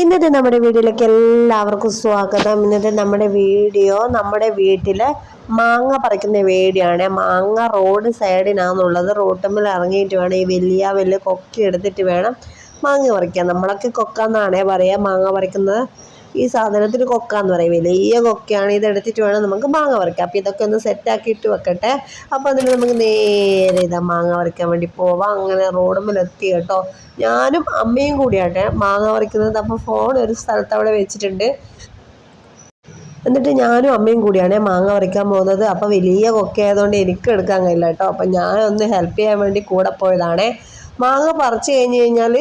ഇന്നത്തെ നമ്മുടെ വീഡിയോയിലേക്ക് എല്ലാവർക്കും സ്വാഗതം. ഇന്നത്തെ നമ്മുടെ വീഡിയോ നമ്മുടെ വീട്ടിൽ മാങ്ങ പറിക്കുന്ന വീഡിയോ ആണ് മാങ്ങ റോഡ് സൈഡിനാന്നുള്ളത്. റോട്ടുമ്പിൽ ഇറങ്ങിയിട്ട് വേണം ഈ വലിയ വലിയ കൊക്കി എടുത്തിട്ട് വേണം മാങ്ങ പറിക്കാൻ. നമ്മളൊക്കെ കൊക്കാന്നാണേ പറയുക മാങ്ങ പറിക്കുന്നത്. ഈ സാധനത്തിന് കൊക്കാന്ന് പറയും. വലിയ കൊക്കയാണ് ഇത് എടുത്തിട്ട് വേണം നമുക്ക് മാങ്ങ വറക്കാം അപ്പോൾ ഇതൊക്കെ ഒന്ന് സെറ്റാക്കിയിട്ട് വെക്കട്ടെ. അപ്പോൾ അതിന് നമുക്ക് നേരെ ഇതാ മാങ്ങ വറുക്കാൻ വേണ്ടി പോവാം. അങ്ങനെ റോഡുമ്മിലെത്തി കേട്ടോ. ഞാനും അമ്മയും കൂടിയാട്ടെ മാങ്ങ വറുക്കുന്നത് അപ്പോൾ ഫോൺ ഒരു സ്ഥലത്ത് അവിടെ വെച്ചിട്ടുണ്ട്. എന്നിട്ട് ഞാനും അമ്മയും കൂടിയാണ് മാങ്ങ പറിക്കാൻ പോകുന്നത്. അപ്പോൾ വലിയ കൊക്കയായതുകൊണ്ട് എനിക്ക് എടുക്കാൻ കഴിയില്ല കേട്ടോ. അപ്പം ഞാനൊന്ന് ഹെൽപ്പ് ചെയ്യാൻ വേണ്ടി കൂടെ പോയതാണേ. മാങ്ങ പറിച്ചു കഴിഞ്ഞ് കഴിഞ്ഞാൽ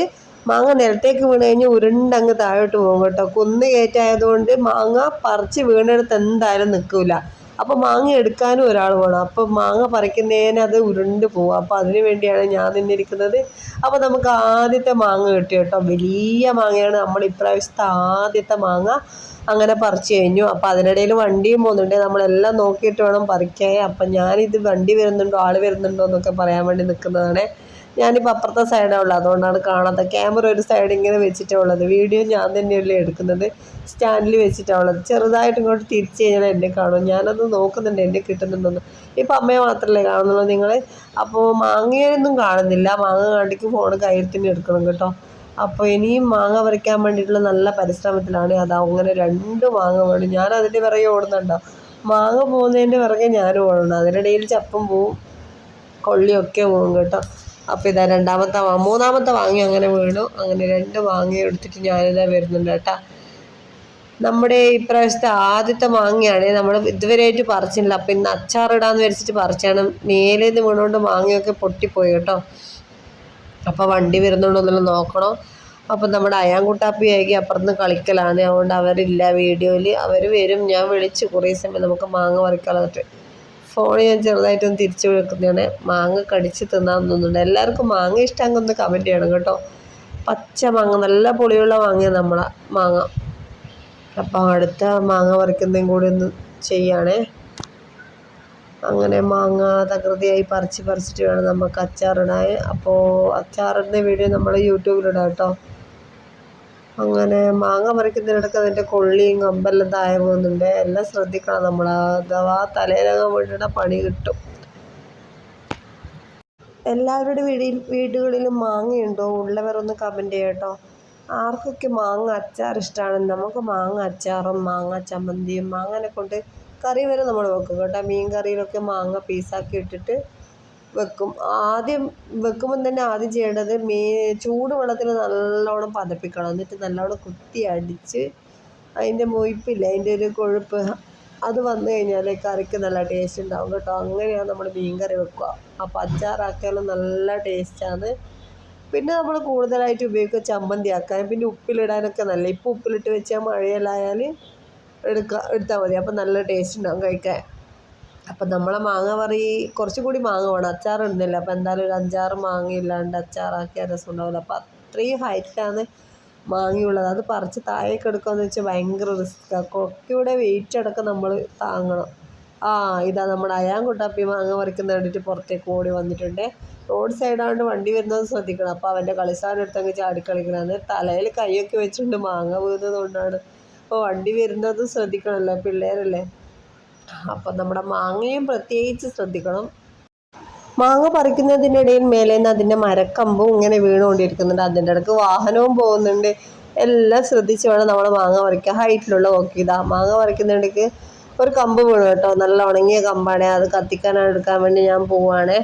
മാങ്ങ നിലത്തേക്ക് വീണ് കഴിഞ്ഞ് ഉരുണ്ടങ്ങ് താഴോട്ട് പോകും കേട്ടോ. കുന്ന് കയറ്റായതുകൊണ്ട് മാങ്ങ പറിച്ച് വീണെടുത്ത് എന്തായാലും നിൽക്കില്ല അപ്പോൾ മാങ്ങ എടുക്കാനും ഒരാൾ വേണം അപ്പോൾ മാങ്ങ പറിക്കുന്നതിന് അത് ഉരുണ്ട് പോകും അപ്പോൾ അതിന് വേണ്ടിയാണ് ഞാൻ നിന്നിരിക്കുന്നത്. അപ്പോൾ നമുക്ക് ആദ്യത്തെ മാങ്ങ കിട്ടി കേട്ടോ. വലിയ മാങ്ങയാണ്. നമ്മൾ ഇപ്രാവശ്യത്തെ ആദ്യത്തെ മാങ്ങ അങ്ങനെ പറിച്ചു കഴിഞ്ഞു. അപ്പോൾ അതിനിടയിൽ വണ്ടിയും പോകുന്നുണ്ട്. നമ്മളെല്ലാം നോക്കിയിട്ട് വേണം പറിക്കാൻ. അപ്പം ഞാനിത് വണ്ടി വരുന്നുണ്ടോ ആൾ വരുന്നുണ്ടോ എന്നൊക്കെ പറയാൻ വേണ്ടി നിൽക്കുന്നതാണ്. ഞാനിപ്പോൾ അപ്പുറത്തെ സൈഡാണ് ഉള്ളത് അതുകൊണ്ടാണ് കാണാത്ത. ക്യാമറ ഒരു സൈഡ് ഇങ്ങനെ വെച്ചിട്ടാണ് ഉള്ളത്. വീഡിയോ ഞാൻ തന്നെയല്ലേ എടുക്കുന്നത്. സ്റ്റാൻഡിൽ വെച്ചിട്ടാണ് ഉള്ളത്. ചെറുതായിട്ട് ഇങ്ങോട്ട് തിരിച്ച് കഴിഞ്ഞാൽ എന്നെ കാണും. ഞാനത് നോക്കുന്നുണ്ട് എന്നെ കിട്ടുന്നുണ്ടെന്ന്. ഇപ്പം അമ്മയെ മാത്രമല്ലേ കാണുന്നുള്ളൂ നിങ്ങൾ അപ്പോൾ മാങ്ങയൊന്നും കാണുന്നില്ല. മാങ്ങ കണ്ടിക്ക് ഫോൺ കയ്യിൽ തന്നെ എടുക്കണം കേട്ടോ. അപ്പോൾ ഇനിയും മാങ്ങ പറിക്കാൻ വേണ്ടിയിട്ടുള്ള നല്ല പരിശ്രമത്തിലാണ് അത്. അങ്ങനെ രണ്ട് മാങ്ങ വേണം. ഞാൻ അതിന്റെ പിറകെ ഓടുന്നുണ്ടോ? മാങ്ങ പോകുന്നതിന്റെ പിറകെ ഞാനും ഓടണം. അതിനിടയിൽ ചപ്പും പോവും കൊള്ളിയൊക്കെ പോകും കേട്ടോ. അപ്പോൾ ഇതാ രണ്ടാമത്തെ മൂന്നാമത്തെ വാങ്ങി അങ്ങനെ വീണു. അങ്ങനെ രണ്ട് വാങ്ങി എടുത്തിട്ട് ഞാനിതാ വരുന്നുണ്ട് കേട്ടോ. നമ്മുടെ ഇപ്രാവശ്യത്തെ ആദ്യത്തെ മാങ്ങയാണ് നമ്മൾ ഇതുവരെയായിട്ട് പറിച്ചില്ല അപ്പം ഇന്ന് അച്ചാറിടാന്ന് വിചാരിച്ചിട്ട് പറിച്ചാണ്. മേലേന്ന് വീണുകൊണ്ട് മാങ്ങയൊക്കെ പൊട്ടിപ്പോയി കേട്ടോ. അപ്പോൾ വണ്ടി വരുന്നുണ്ടോ നോക്കണം. അപ്പം നമ്മുടെ അയാൻകുട്ടാപ്പിയായി അപ്പുറത്ത് കളിക്കലാണ്. അതുകൊണ്ട് അവരില്ല വീഡിയോയിൽ അവർ വരും. ഞാൻ വിളിച്ചു കുറേ സമയം നമുക്ക് മാങ്ങ പറിക്കാനായിട്ട് ഫോൺ ഞാൻ ചെറുതായിട്ടൊന്ന് തിരിച്ചു കൊടുക്കുന്നതാണ്. മാങ്ങ കടിച്ച് തിന്നാമെന്നൊന്നുണ്ട് എല്ലാവർക്കും മാങ്ങ ഇഷ്ടമെങ്കിൽ കമന്റ് ചെയ്യണം കേട്ടോ. പച്ച മാങ്ങ നല്ല പുളിയുള്ള മാങ്ങയാണ് നമ്മളെ മാങ്ങ. അപ്പം അടുത്ത മാങ്ങ പറിക്കുന്നതും കൂടി ഒന്ന് ചെയ്യുകയാണേ അങ്ങനെ മാങ്ങ തകൃതിയായി പറിച്ച് പറിച്ചിട്ട് വേണം നമുക്ക് അച്ചാറിടാൻ. അപ്പോൾ അച്ചാറിടുന്ന വീഡിയോ നമ്മൾ യൂട്യൂബിലിടാം കേട്ടോ. അങ്ങനെ മാങ്ങ പറിക്കുന്നതിനിടയ്ക്ക് അതിന്റെ കൊള്ളിയും കമ്പെല്ലാം താഴെ പോകുന്നുണ്ട്. എല്ലാം ശ്രദ്ധിക്കണം നമ്മൾ അഥവാ തലയിലങ്ങ് വീണിട പണി കിട്ടും. എല്ലാവരുടെ വീടിൽ വീടുകളിലും മാങ്ങയുണ്ടോ? ഉള്ളവരൊന്ന് കമന്റ് ചെയ്യട്ടോ ആർക്കൊക്കെ മാങ്ങ അച്ചാർ ഇഷ്ടമാണ് നമുക്ക് മാങ്ങ അച്ചാറും മാങ്ങ ചമ്മന്തിയും മാങ്ങനെ കൊണ്ട് കറി വരെ നമ്മൾ വെക്കും കേട്ടോ. മീൻ കറിയിലൊക്കെ മാങ്ങ പീസാക്കി ഇട്ടിട്ട് വെക്കും. ആദ്യം വെക്കുമ്പം തന്നെ ആദ്യം ചെയ്യേണ്ടത് മീ ചൂട് വെള്ളത്തിൽ നല്ലോണം പതപ്പിക്കണം. എന്നിട്ട് നല്ലോണം കുത്തി അടിച്ച് അതിന്റെ മൊയ്പ്പില്ല അതിന്റെ ഒരു കൊഴുപ്പ് അത് വന്നു കഴിഞ്ഞാൽ കറിക്ക് നല്ല ടേസ്റ്റ് ഉണ്ടാവും കേട്ടോ. അങ്ങനെയാണ് നമ്മൾ മീൻ കറി വെക്കുക. അപ്പോൾ അച്ചാറാക്കിയാലും നല്ല ടേസ്റ്റാണ് പിന്നെ നമ്മൾ കൂടുതലായിട്ട് ഉപയോഗിക്കുക ചമ്മന്തി ആക്കാൻ. പിന്നെ ഉപ്പിലിടാനൊക്കെ നല്ല ഇപ്പോൾ ഉപ്പിലിട്ട് വെച്ചാൽ മഴയിലായാൽ എടുക്കുക എടുത്താൽ മതി. അപ്പോൾ നല്ല ടേസ്റ്റ് ഉണ്ടാവും കഴിക്കാൻ. അപ്പം നമ്മളെ മാങ്ങ പറി കുറച്ചും കൂടി മാങ്ങ വേണം. അച്ചാർ ഇടുന്നില്ല അപ്പോൾ എന്തായാലും ഒരു അഞ്ചാറ് മാങ്ങ ഇല്ലാണ്ട് അച്ചാറാക്കിയാൽ രസം ഉണ്ടാവില്ല. അപ്പോൾ അത്രയും ഹൈറ്റാണ് മാങ്ങയുള്ളത് അത് പറിച്ച് താഴേക്ക് എടുക്കുകയെന്ന് വെച്ചാൽ ഭയങ്കര റിസ്ക്കാണ് കൊക്കയുടെ വെയിറ്റ് അടക്കം നമ്മൾ താങ്ങണം. ആ ഇതാ നമ്മുടെ അയാൻകുട്ടാപ്പി മാങ്ങ പറിക്കുന്ന കണ്ടിട്ട് പുറത്തേക്ക് ഓടി വന്നിട്ടുണ്ട്. റോഡ് സൈഡാണ്ട് വണ്ടി വരുന്നത് ശ്രദ്ധിക്കണം. അപ്പോൾ അവന്റെ കളിസാരം എടുത്തങ്ങ് ചാടിക്കളിക്കണമെന്ന് തലയിൽ കൈയൊക്കെ വെച്ചിട്ടുണ്ട് മാങ്ങ വീഴുന്നത് കൊണ്ടാണ് അപ്പോൾ വണ്ടി വരുന്നത് ശ്രദ്ധിക്കണമല്ലോ പിള്ളേരല്ലേ? അപ്പം നമ്മുടെ മാങ്ങയും പ്രത്യേകിച്ച് ശ്രദ്ധിക്കണം. മാങ്ങ പറിക്കുന്നതിനിടയിൽ മേലെ മേലേന്ന് അതിന്റെ മരക്കമ്പും ഇങ്ങനെ വീണുകൊണ്ടിരിക്കുന്നുണ്ട്. അതിന്റെ ഇടയ്ക്ക് വാഹനവും പോകുന്നുണ്ട്. എല്ലാം ശ്രദ്ധിച്ച് വേണം നമ്മൾ മാങ്ങ പറിക്കുക ഹൈറ്റിലുള്ള നോക്കിയതാ. മാങ്ങ പറിക്കുന്നിടയ്ക്ക് ഒരു കമ്പ് വീണു കേട്ടോ. നല്ല ഉണങ്ങിയ കമ്പാണ്. അത് കത്തിക്കാനെടുക്കാൻ വേണ്ടി ഞാൻ പോവാണ്.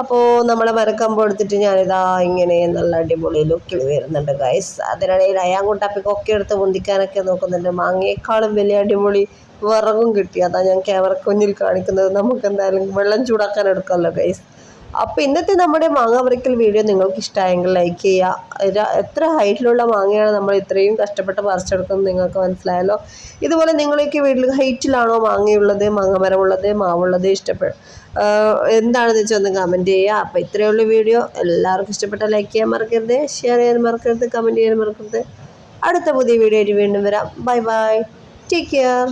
അപ്പോൾ നമ്മളെ മരക്കമ്പ് എടുത്തിട്ട് ഞാനിതാ ഇങ്ങനെ നല്ല അടിപൊളി ലുക്കിൽ വരുന്നുണ്ട് ഗൈസ് അതിനിടയിൽ കൊക്കെ എടുത്ത് പൊന്തിക്കാനൊക്കെ നോക്കുന്നുണ്ട്. മാങ്ങയേക്കാളും വലിയ അടിപൊളി വിറകും കിട്ടി. അതാ ഞാൻ ക്യാമറ കുഞ്ഞിൽ കാണിക്കുന്നത്. നമുക്ക് എന്തായാലും വെള്ളം ചൂടാക്കാൻ എടുക്കാമല്ലോ ഗൈസ് അപ്പോൾ ഇന്നത്തെ നമ്മുടെ മാങ്ങ പറിക്കൽ വീഡിയോ നിങ്ങൾക്ക് ഇഷ്ടമായെങ്കിൽ ലൈക്ക് ചെയ്യുക എത്ര ഹൈറ്റിലുള്ള മാങ്ങയാണ് നമ്മൾ ഇത്രയും കഷ്ടപ്പെട്ട് പറിച്ചെടുക്കുന്നത് നിങ്ങൾക്ക് മനസ്സിലായല്ലോ? ഇതുപോലെ നിങ്ങളൊക്കെ വീട്ടിൽ ഹൈറ്റിലാണോ മാങ്ങയുള്ളത് മാങ്ങമരമുള്ളത് മാവുള്ളത് ഇഷ്ടപ്പെടും? എന്താണെന്ന് വെച്ചാൽ ഒന്ന് കമന്റ് ചെയ്യുക അപ്പോൾ ഇത്രയേ ഉള്ളൂ വീഡിയോ. എല്ലാവർക്കും ഇഷ്ടപ്പെട്ട ലൈക്ക് ചെയ്യാൻ മറക്കരുത് ഷെയർ ചെയ്യാൻ മറക്കരുത് കമന്റ് ചെയ്യാൻ മറക്കരുത്. അടുത്ത പുതിയ വീഡിയോ ആയിട്ട് വീണ്ടും വരാം. Bye bye take care